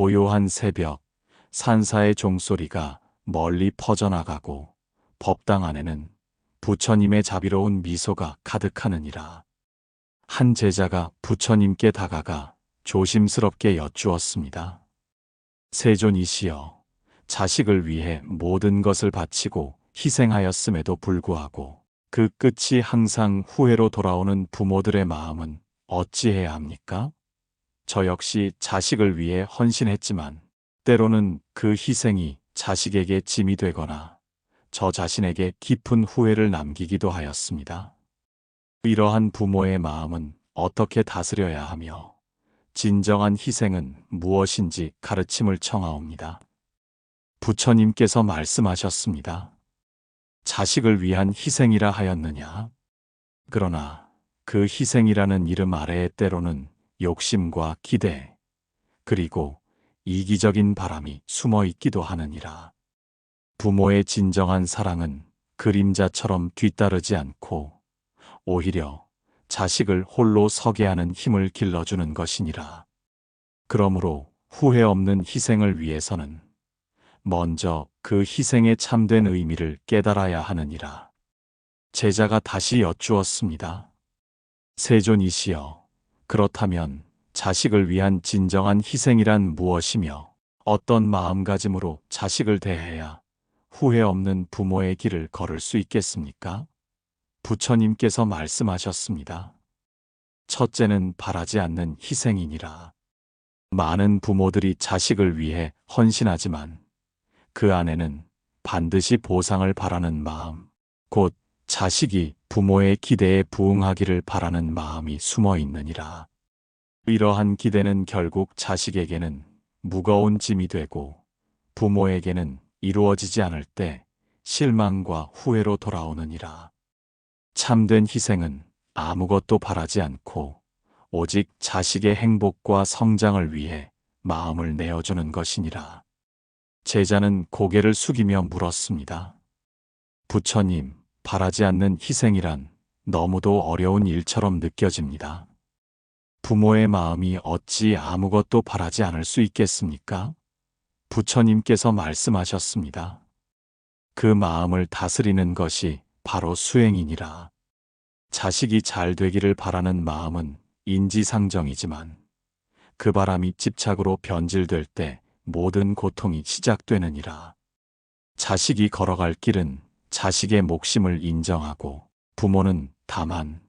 고요한 새벽, 산사의 종소리가 멀리 퍼져나가고 법당 안에는 부처님의 자비로운 미소가 가득하느니라. 한 제자가 부처님께 다가가 조심스럽게 여쭈었습니다. 세존이시여, 자식을 위해 모든 것을 바치고 희생하였음에도 불구하고 그 끝이 항상 후회로 돌아오는 부모들의 마음은 어찌해야 합니까? 저 역시 자식을 위해 헌신했지만 때로는 그 희생이 자식에게 짐이 되거나 저 자신에게 깊은 후회를 남기기도 하였습니다. 이러한 부모의 마음은 어떻게 다스려야 하며 진정한 희생은 무엇인지 가르침을 청하옵니다. 부처님께서 말씀하셨습니다. 자식을 위한 희생이라 하였느냐? 그러나 그 희생이라는 이름 아래에 때로는 욕심과 기대, 그리고 이기적인 바람이 숨어 있기도 하느니라. 부모의 진정한 사랑은 그림자처럼 뒤따르지 않고 오히려 자식을 홀로 서게 하는 힘을 길러주는 것이니라. 그러므로 후회 없는 희생을 위해서는 먼저 그 희생의 참된 의미를 깨달아야 하느니라. 제자가 다시 여쭈었습니다. 세존이시여, 그렇다면 자식을 위한 진정한 희생이란 무엇이며 어떤 마음가짐으로 자식을 대해야 후회 없는 부모의 길을 걸을 수 있겠습니까? 부처님께서 말씀하셨습니다. 첫째는 바라지 않는 희생이니라. 많은 부모들이 자식을 위해 헌신하지만 그 안에는 반드시 보상을 바라는 마음, 곧 자식이 부모의 기대에 부응하기를 바라는 마음이 숨어 있느니라. 이러한 기대는 결국 자식에게는 무거운 짐이 되고 부모에게는 이루어지지 않을 때 실망과 후회로 돌아오느니라. 참된 희생은 아무것도 바라지 않고 오직 자식의 행복과 성장을 위해 마음을 내어주는 것이니라. 제자는 고개를 숙이며 물었습니다. 부처님, 바라지 않는 희생이란 너무도 어려운 일처럼 느껴집니다. 부모의 마음이 어찌 아무것도 바라지 않을 수 있겠습니까? 부처님께서 말씀하셨습니다. 그 마음을 다스리는 것이 바로 수행이니라. 자식이 잘 되기를 바라는 마음은 인지상정이지만 그 바람이 집착으로 변질될 때 모든 고통이 시작되느니라. 자식이 걸어갈 길은 자식의 목심을 인정하고 부모는 다만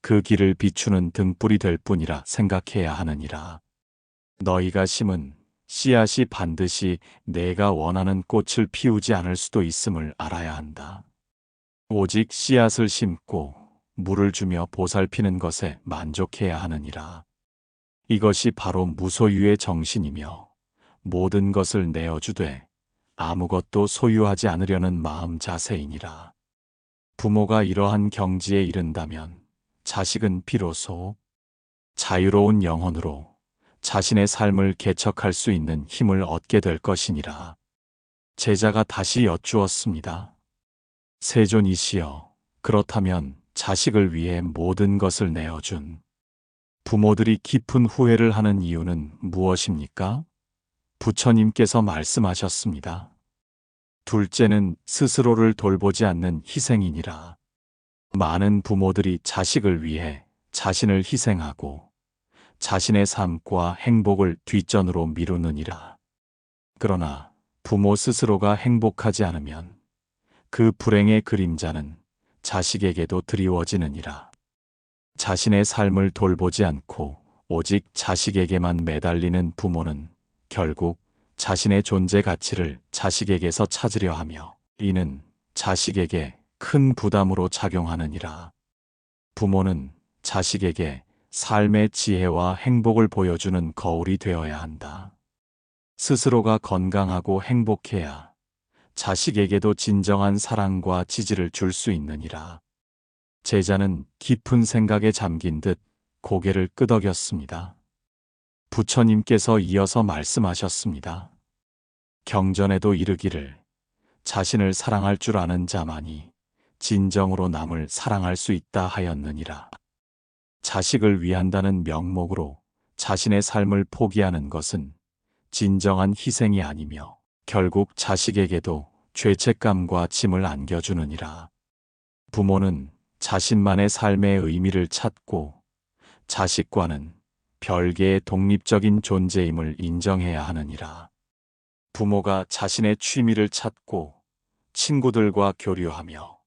그 길을 비추는 등불이 될 뿐이라 생각해야 하느니라. 너희가 심은 씨앗이 반드시 내가 원하는 꽃을 피우지 않을 수도 있음을 알아야 한다. 오직 씨앗을 심고 물을 주며 보살피는 것에 만족해야 하느니라. 이것이 바로 무소유의 정신이며 모든 것을 내어주되 아무것도 소유하지 않으려는 마음 자세이니라. 부모가 이러한 경지에 이른다면 자식은 비로소 자유로운 영혼으로 자신의 삶을 개척할 수 있는 힘을 얻게 될 것이니라. 제자가 다시 여쭈었습니다. 세존이시여, 그렇다면 자식을 위해 모든 것을 내어준 부모들이 깊은 후회를 하는 이유는 무엇입니까? 부처님께서 말씀하셨습니다. 둘째는 스스로를 돌보지 않는 희생이니라. 많은 부모들이 자식을 위해 자신을 희생하고 자신의 삶과 행복을 뒷전으로 미루느니라. 그러나 부모 스스로가 행복하지 않으면 그 불행의 그림자는 자식에게도 드리워지느니라. 자신의 삶을 돌보지 않고 오직 자식에게만 매달리는 부모는 결국 자신의 존재 가치를 자식에게서 찾으려 하며 이는 자식에게 큰 부담으로 작용하느니라. 부모는 자식에게 삶의 지혜와 행복을 보여주는 거울이 되어야 한다. 스스로가 건강하고 행복해야 자식에게도 진정한 사랑과 지지를 줄 수 있느니라. 제자는 깊은 생각에 잠긴 듯 고개를 끄덕였습니다. 부처님께서 이어서 말씀하셨습니다. 경전에도 이르기를 자신을 사랑할 줄 아는 자만이 진정으로 남을 사랑할 수 있다 하였느니라. 자식을 위한다는 명목으로 자신의 삶을 포기하는 것은 진정한 희생이 아니며 결국 자식에게도 죄책감과 짐을 안겨주느니라. 부모는 자신만의 삶의 의미를 찾고 자식과는 별개의 독립적인 존재임을 인정해야 하느니라. 부모가 자신의 취미를 찾고 친구들과 교류하며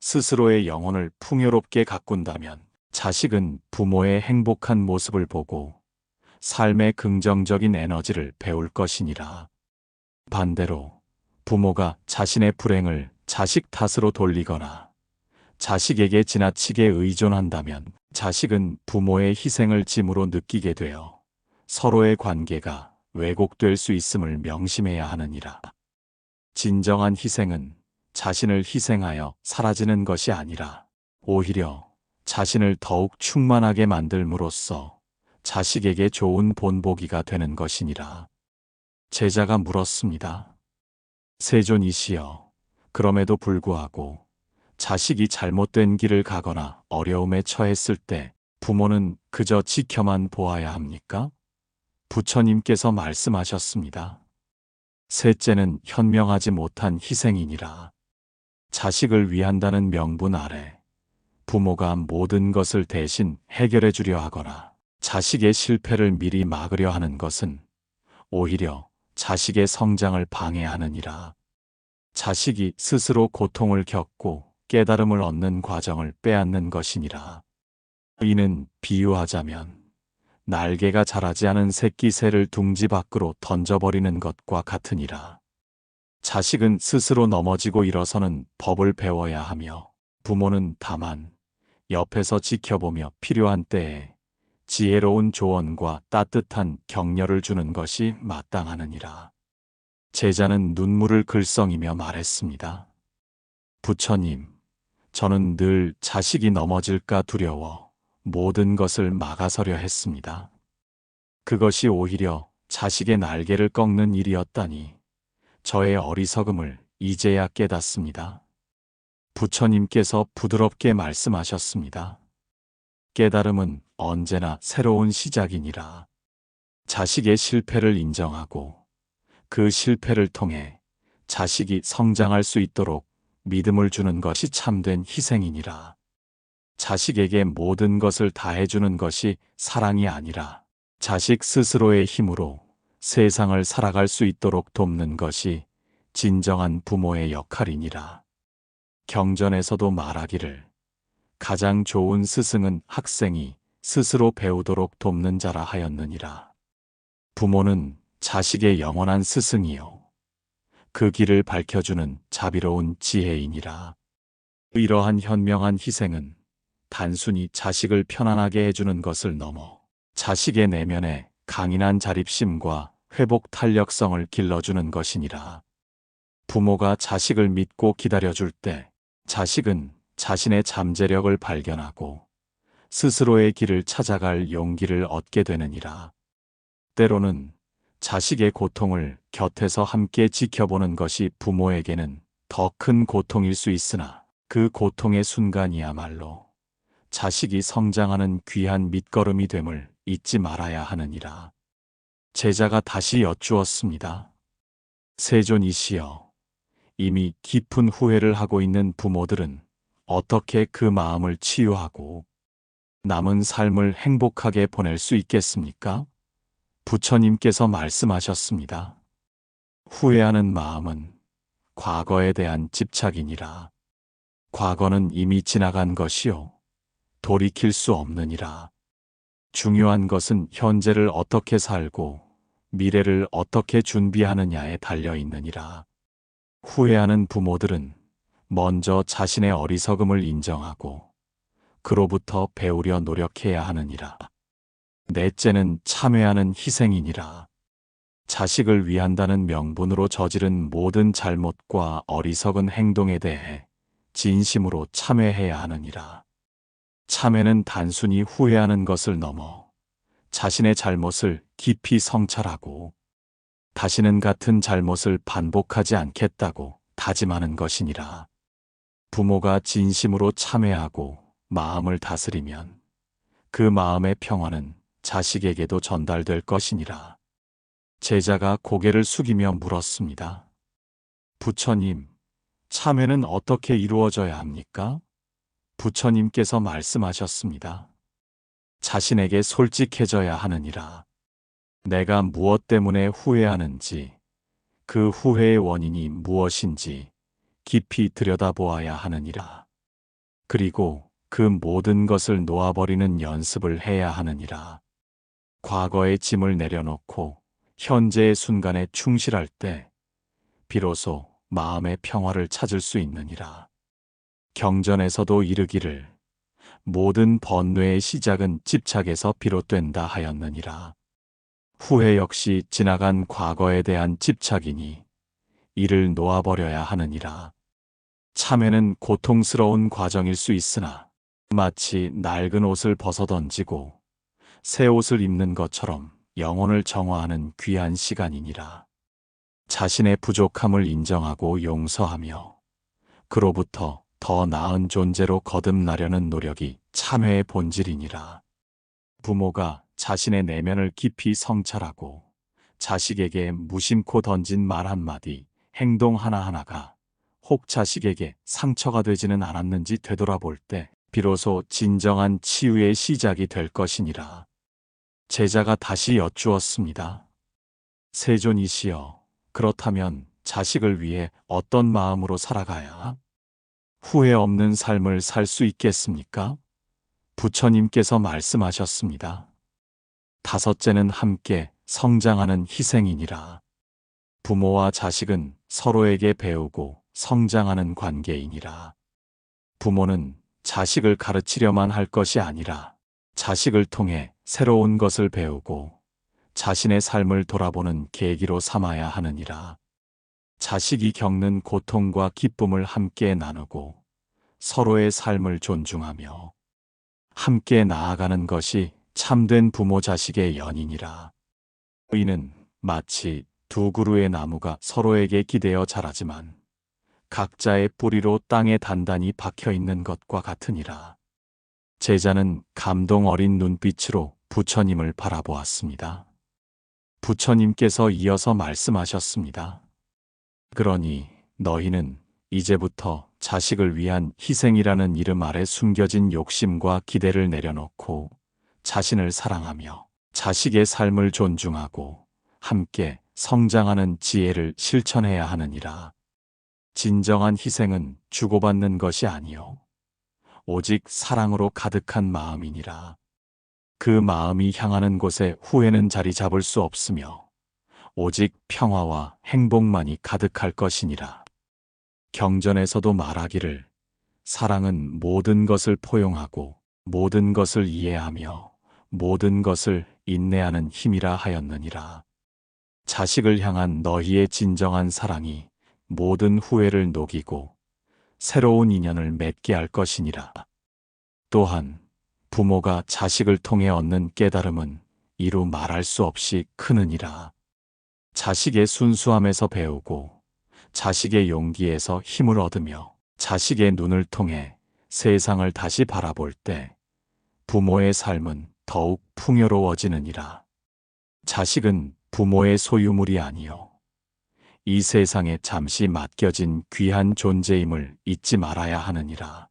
스스로의 영혼을 풍요롭게 가꾼다면 자식은 부모의 행복한 모습을 보고 삶의 긍정적인 에너지를 배울 것이니라. 반대로 부모가 자신의 불행을 자식 탓으로 돌리거나 자식에게 지나치게 의존한다면 자식은 부모의 희생을 짐으로 느끼게 되어 서로의 관계가 왜곡될 수 있음을 명심해야 하느니라. 진정한 희생은 자신을 희생하여 사라지는 것이 아니라 오히려 자신을 더욱 충만하게 만들므로써 자식에게 좋은 본보기가 되는 것이니라. 제자가 물었습니다. 세존이시여, 그럼에도 불구하고 자식이 잘못된 길을 가거나 어려움에 처했을 때 부모는 그저 지켜만 보아야 합니까? 부처님께서 말씀하셨습니다. 셋째는 현명하지 못한 희생이니라. 자식을 위한다는 명분 아래 부모가 모든 것을 대신 해결해 주려 하거나 자식의 실패를 미리 막으려 하는 것은 오히려 자식의 성장을 방해하느니라. 자식이 스스로 고통을 겪고 깨달음을 얻는 과정을 빼앗는 것이니라. 이는 비유하자면 날개가 자라지 않은 새끼 새를 둥지 밖으로 던져버리는 것과 같으니라. 자식은 스스로 넘어지고 일어서는 법을 배워야 하며 부모는 다만 옆에서 지켜보며 필요한 때에 지혜로운 조언과 따뜻한 격려를 주는 것이 마땅하느니라. 제자는 눈물을 글썽이며 말했습니다. 부처님, 저는 늘 자식이 넘어질까 두려워 모든 것을 막아서려 했습니다. 그것이 오히려 자식의 날개를 꺾는 일이었다니 저의 어리석음을 이제야 깨닫습니다. 부처님께서 부드럽게 말씀하셨습니다. 깨달음은 언제나 새로운 시작이니라. 자식의 실패를 인정하고 그 실패를 통해 자식이 성장할 수 있도록 믿음을 주는 것이 참된 희생이니라. 자식에게 모든 것을 다해주는 것이 사랑이 아니라 자식 스스로의 힘으로 세상을 살아갈 수 있도록 돕는 것이 진정한 부모의 역할이니라. 경전에서도 말하기를 가장 좋은 스승은 학생이 스스로 배우도록 돕는 자라 하였느니라. 부모는 자식의 영원한 스승이요. 그 길을 밝혀주는 자비로운 지혜이니라. 이러한 현명한 희생은 단순히 자식을 편안하게 해주는 것을 넘어 자식의 내면에 강인한 자립심과 회복 탄력성을 길러주는 것이니라. 부모가 자식을 믿고 기다려줄 때 자식은 자신의 잠재력을 발견하고 스스로의 길을 찾아갈 용기를 얻게 되느니라. 때로는 자식의 고통을 곁에서 함께 지켜보는 것이 부모에게는 더 큰 고통일 수 있으나 그 고통의 순간이야말로 자식이 성장하는 귀한 밑거름이 됨을 잊지 말아야 하느니라. 제자가 다시 여쭈었습니다. 세존이시여, 이미 깊은 후회를 하고 있는 부모들은 어떻게 그 마음을 치유하고 남은 삶을 행복하게 보낼 수 있겠습니까? 부처님께서 말씀하셨습니다. 후회하는 마음은 과거에 대한 집착이니라. 과거는 이미 지나간 것이요. 돌이킬 수 없느니라. 중요한 것은 현재를 어떻게 살고 미래를 어떻게 준비하느냐에 달려 있느니라. 후회하는 부모들은 먼저 자신의 어리석음을 인정하고 그로부터 배우려 노력해야 하느니라. 넷째는 참회하는 희생이니라. 자식을 위한다는 명분으로 저지른 모든 잘못과 어리석은 행동에 대해 진심으로 참회해야 하느니라. 참회는 단순히 후회하는 것을 넘어 자신의 잘못을 깊이 성찰하고 다시는 같은 잘못을 반복하지 않겠다고 다짐하는 것이니라. 부모가 진심으로 참회하고 마음을 다스리면 그 마음의 평화는 자식에게도 전달될 것이니라. 제자가 고개를 숙이며 물었습니다. 부처님, 참회는 어떻게 이루어져야 합니까? 부처님께서 말씀하셨습니다. 자신에게 솔직해져야 하느니라. 내가 무엇 때문에 후회하는지, 그 후회의 원인이 무엇인지 깊이 들여다보아야 하느니라. 그리고 그 모든 것을 놓아버리는 연습을 해야 하느니라. 과거의 짐을 내려놓고 현재의 순간에 충실할 때 비로소 마음의 평화를 찾을 수 있느니라. 경전에서도 이르기를 모든 번뇌의 시작은 집착에서 비롯된다 하였느니라. 후회 역시 지나간 과거에 대한 집착이니 이를 놓아버려야 하느니라. 참회는 고통스러운 과정일 수 있으나 마치 낡은 옷을 벗어 던지고 새 옷을 입는 것처럼 영혼을 정화하는 귀한 시간이니라. 자신의 부족함을 인정하고 용서하며 그로부터 더 나은 존재로 거듭나려는 노력이 참회의 본질이니라. 부모가 자신의 내면을 깊이 성찰하고 자식에게 무심코 던진 말 한마디, 행동 하나하나가 혹 자식에게 상처가 되지는 않았는지 되돌아볼 때 비로소 진정한 치유의 시작이 될 것이니라. 제자가 다시 여쭈었습니다. 세존이시여, 그렇다면 자식을 위해 어떤 마음으로 살아가야 후회 없는 삶을 살 수 있겠습니까? 부처님께서 말씀하셨습니다. 다섯째는 함께 성장하는 희생이니라. 부모와 자식은 서로에게 배우고 성장하는 관계이니라. 부모는 자식을 가르치려만 할 것이 아니라 자식을 통해 새로운 것을 배우고 자신의 삶을 돌아보는 계기로 삼아야 하느니라. 자식이 겪는 고통과 기쁨을 함께 나누고 서로의 삶을 존중하며 함께 나아가는 것이 참된 부모 자식의 연인이라. 이는 마치 두 그루의 나무가 서로에게 기대어 자라지만 각자의 뿌리로 땅에 단단히 박혀 있는 것과 같으니라. 제자는 감동 어린 눈빛으로 부처님을 바라보았습니다. 부처님께서 이어서 말씀하셨습니다. 그러니 너희는 이제부터 자식을 위한 희생이라는 이름 아래 숨겨진 욕심과 기대를 내려놓고 자신을 사랑하며 자식의 삶을 존중하고 함께 성장하는 지혜를 실천해야 하느니라. 진정한 희생은 주고받는 것이 아니요. 오직 사랑으로 가득한 마음이니라. 그 마음이 향하는 곳에 후회는 자리 잡을 수 없으며 오직 평화와 행복만이 가득할 것이니라. 경전에서도 말하기를 사랑은 모든 것을 포용하고 모든 것을 이해하며 모든 것을 인내하는 힘이라 하였느니라. 자식을 향한 너희의 진정한 사랑이 모든 후회를 녹이고 새로운 인연을 맺게 할 것이니라. 또한 부모가 자식을 통해 얻는 깨달음은 이루 말할 수 없이 크느니라. 자식의 순수함에서 배우고 자식의 용기에서 힘을 얻으며 자식의 눈을 통해 세상을 다시 바라볼 때 부모의 삶은 더욱 풍요로워지느니라. 자식은 부모의 소유물이 아니요. 이 세상에 잠시 맡겨진 귀한 존재임을 잊지 말아야 하느니라.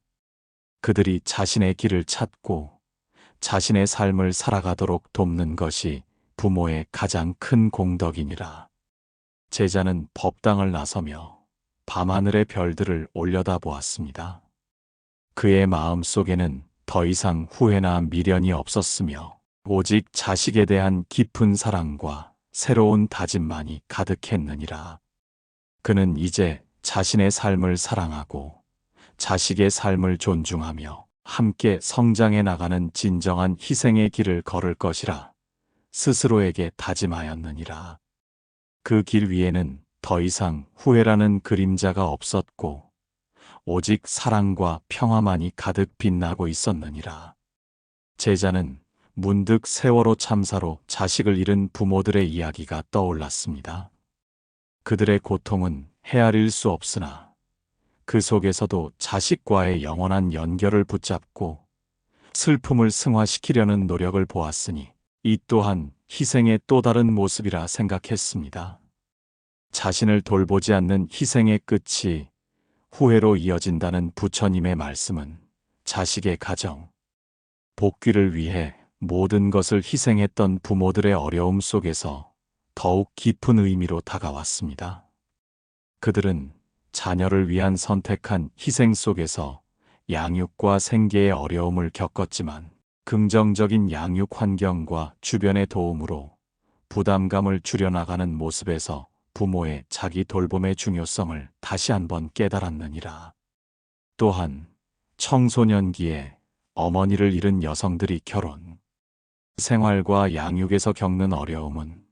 그들이 자신의 길을 찾고 자신의 삶을 살아가도록 돕는 것이 부모의 가장 큰 공덕이니라. 제자는 법당을 나서며 밤하늘의 별들을 올려다 보았습니다. 그의 마음 속에는 더 이상 후회나 미련이 없었으며 오직 자식에 대한 깊은 사랑과 새로운 다짐만이 가득했느니라. 그는 이제 자신의 삶을 사랑하고 자식의 삶을 존중하며 함께 성장해 나가는 진정한 희생의 길을 걸을 것이라 스스로에게 다짐하였느니라. 그 길 위에는 더 이상 후회라는 그림자가 없었고 오직 사랑과 평화만이 가득 빛나고 있었느니라. 제자는 문득 세월호 참사로 자식을 잃은 부모들의 이야기가 떠올랐습니다. 그들의 고통은 헤아릴 수 없으나 그 속에서도 자식과의 영원한 연결을 붙잡고 슬픔을 승화시키려는 노력을 보았으니 이 또한 희생의 또 다른 모습이라 생각했습니다. 자신을 돌보지 않는 희생의 끝이 후회로 이어진다는 부처님의 말씀은 자식의 가정, 복귀를 위해 모든 것을 희생했던 부모들의 어려움 속에서 더욱 깊은 의미로 다가왔습니다. 그들은 자녀를 위한 선택한 희생 속에서 양육과 생계의 어려움을 겪었지만 긍정적인 양육 환경과 주변의 도움으로 부담감을 줄여나가는 모습에서 부모의 자기 돌봄의 중요성을 다시 한번 깨달았느니라. 또한 청소년기에 어머니를 잃은 여성들이 결혼, 생활과 양육에서 겪는 어려움은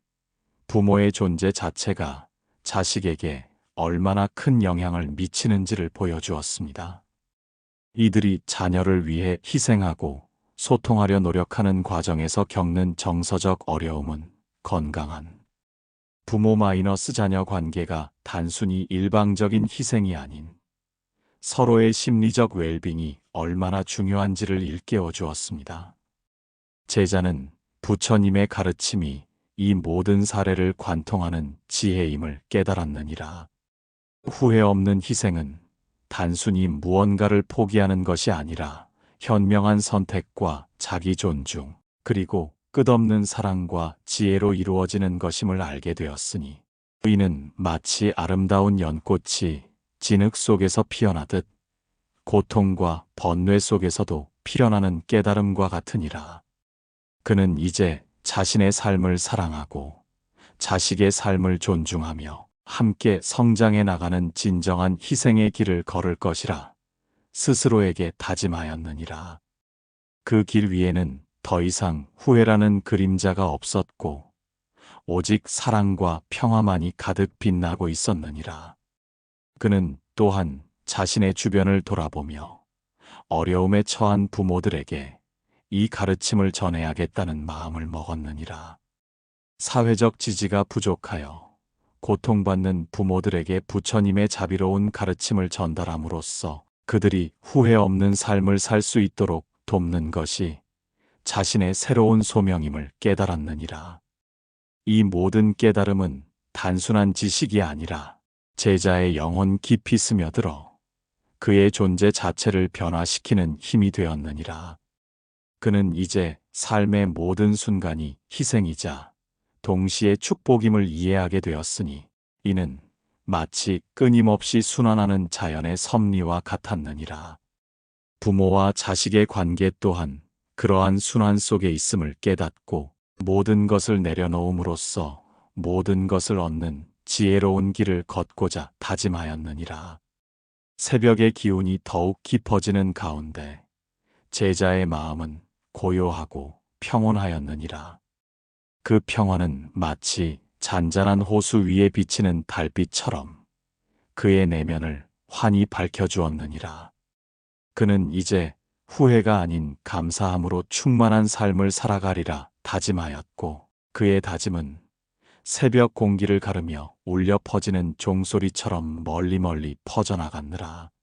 부모의 존재 자체가 자식에게 얼마나 큰 영향을 미치는지를 보여주었습니다. 이들이 자녀를 위해 희생하고 소통하려 노력하는 과정에서 겪는 정서적 어려움은 건강한 부모 마이너스 자녀 관계가 단순히 일방적인 희생이 아닌 서로의 심리적 웰빙이 얼마나 중요한지를 일깨워 주었습니다. 제자는 부처님의 가르침이 이 모든 사례를 관통하는 지혜임을 깨달았느니라. 후회 없는 희생은 단순히 무언가를 포기하는 것이 아니라 현명한 선택과 자기 존중, 그리고 끝없는 사랑과 지혜로 이루어지는 것임을 알게 되었으니 이는 마치 아름다운 연꽃이 진흙 속에서 피어나듯 고통과 번뇌 속에서도 피어나는 깨달음과 같으니라. 그는 이제 자신의 삶을 사랑하고 자식의 삶을 존중하며 함께 성장해 나가는 진정한 희생의 길을 걸을 것이라 스스로에게 다짐하였느니라. 그 길 위에는 더 이상 후회라는 그림자가 없었고 오직 사랑과 평화만이 가득 빛나고 있었느니라. 그는 또한 자신의 주변을 돌아보며 어려움에 처한 부모들에게 이 가르침을 전해야겠다는 마음을 먹었느니라. 사회적 지지가 부족하여 고통받는 부모들에게 부처님의 자비로운 가르침을 전달함으로써 그들이 후회 없는 삶을 살 수 있도록 돕는 것이 자신의 새로운 소명임을 깨달았느니라. 이 모든 깨달음은 단순한 지식이 아니라 제자의 영혼 깊이 스며들어 그의 존재 자체를 변화시키는 힘이 되었느니라. 그는 이제 삶의 모든 순간이 희생이자 동시에 축복임을 이해하게 되었으니 이는 마치 끊임없이 순환하는 자연의 섭리와 같았느니라. 부모와 자식의 관계 또한 그러한 순환 속에 있음을 깨닫고 모든 것을 내려놓음으로써 모든 것을 얻는 지혜로운 길을 걷고자 다짐하였느니라. 새벽의 기운이 더욱 깊어지는 가운데 제자의 마음은 고요하고 평온하였느니라. 그 평화는 마치 잔잔한 호수 위에 비치는 달빛처럼 그의 내면을 환히 밝혀주었느니라. 그는 이제 후회가 아닌 감사함으로 충만한 삶을 살아가리라 다짐하였고 그의 다짐은 새벽 공기를 가르며 울려 퍼지는 종소리처럼 멀리 멀리 퍼져나갔느라.